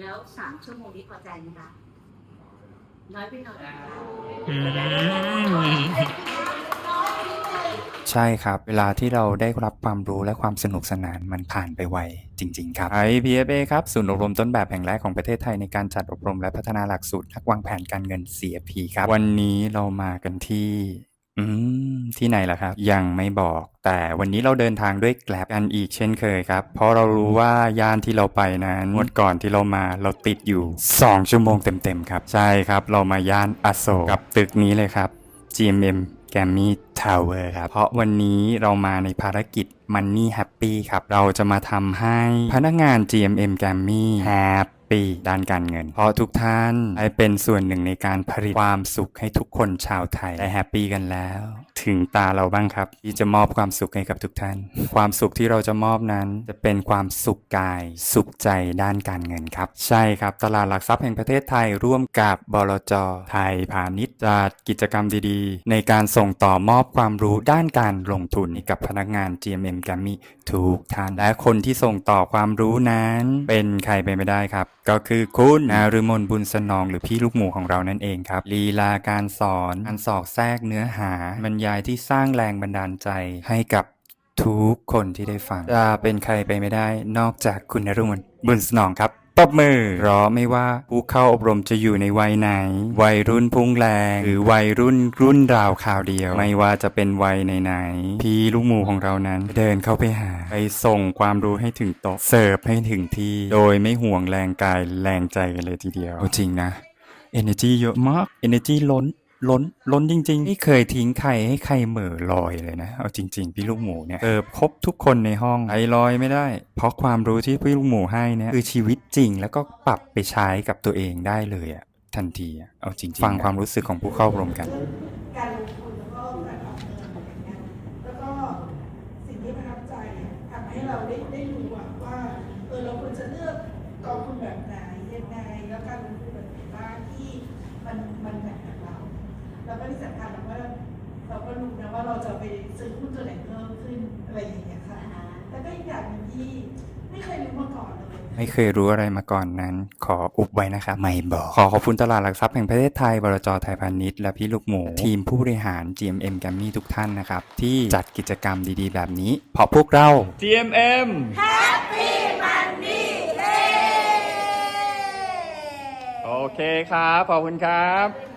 แล้วสามชั่วโมงนี้พอใจไหมคะน้อยไปหน่อยนะคะอืมใช่ครับ เวลาที่เราได้รับความรู้และความสนุกสนานมันผ่านไปไวจริง ๆ ครับ IPFA ครับศูนย์อบรมต้นแบบแห่งแรกของประเทศไทยในการจัดอบรมและพัฒนาหลักสูตรนักวางแผนการเงิน CFP ครับ วันนี้เรามากันที่ อืม ที่ไหนล่ะครับ ยังไม่บอก แต่วันนี้เราเดินทางด้วยแกลบกันอีกเช่นเคยครับ เพราะเรารู้ว่าย่านที่เราไปนั้นงวดก่อนที่เรามาเราติดอยู่ 2 ชั่วโมงเต็มๆครับ ใช่ครับเรามาย่านอโศกกับตึกนี้เลยครับ GMM g a m m y Tower ครับ เพราะวันนี้เรามาในภารกิจ Money Happy ครับ เราจะมาทำให้พนักงาน GMM g a m m y Happy ด้านการเงิน เพราะทุกท่านได้เป็นส่วนหนึ่งในการผลิตความสุขให้ทุกคนชาวไทยได้แฮปปี้กันแล้ว ถึงตาเราบ้างครับ ที่จะมอบความสุขให้กับทุกท่าน ความสุขที่เราจะมอบนั้น จะเป็นความสุขกาย สุขใจด้านการเงินครับ ใช่ครับ ตลาดหลักทรัพย์แห่งประเทศไทยร่วมกับบลจไทยพาณิชย์จัดกิจกรรมดีๆ ในการส่งต่อมอบความรู้ด้านการลงทุนให้กับพนักงาน GMM g a m m y ทุกท่านและคนที่ส่งต่อความรู้นั้น เป็นใครไปไม่ได้ครับก็คือคุณนารุมนบุญสนองหรือพี่ลูกหมูของเรานั่นเองครับลีลาการสอนการสอกแทรกเนื้อหาบรรยายที่สร้างแรงบันดาลใจให้กับทุกคนที่ได้ฟังจะเป็นใครไปไม่ได้นอกจากคุณนรุมนบุญสนองครับ ปบมือเพราะไม่ว่าผู้เข้าอบรมจะอยู่ในวัยไหน วัยรุ่นพุ่งแรง หรือวัยรุ่นรุ่นราวข่าวเดียว ไม่ว่าจะเป็นวัยไหนๆพี่ลูกหมูของเรานั้น เดินเข้าไปหา ไปส่งความรู้ให้ถึงโต๊ะเสิร์ฟให้ถึงที่ โดยไม่ห่วงแรงกายแรงใจกันเลยทีเดียวเอาจริงนะ energy เยอะมาก energy ล้น ล้นล้นจริงๆ ไม่เคยทิ้งใครให้ใครเหม่อลอยเลยนะ เอาจริง ๆ พี่ลูกหมูเนี่ยเติบครบทุกคนในห้องไอลอยไม่ได้ เพราะความรู้ที่พี่ลูกหมูให้เนี่ยคือชีวิตจริง แล้วก็ปรับไปใช้กับตัวเองได้เลยอะทันทีอะเอาจริงๆ ฟังความรู้สึกของผู้เข้าอบรมกันการลงทุนแล้วก็การออมเงินอย่างเงี้ยแล้วก็สิ่งที่ประทับใจอะทำให้เราได้ได้รู้อะว่าเออเราควรจะเลือกกองทุนแบบไหน ที่สำคัญเราก็เราก็รู้นะว่าเราจะไปซื้อหุ้นตัวไหนเพิ่มขึ้นอะไรอย่างเงี้ยค่ะแล้วก็อีกอย่างหนึงที่ไม่เคยรู้มาก่อนเลย ไม่เคยรู้อะไรมาก่อนนั้น ขออุบไว้นะครับไม่บอก ขอขอบคุณตลาดหลักทรัพย์แห่งประเทศไทยบลจไทยพาณิชย์และพี่ลูกหมู ทีมผู้บริหาร GMM g a m m y ทุกท่านนะครับ ที่จัดกิจกรรมดีๆ แบบนี้ เพราะพวกเรา GMM โอเคครับ ขอบคุณครับ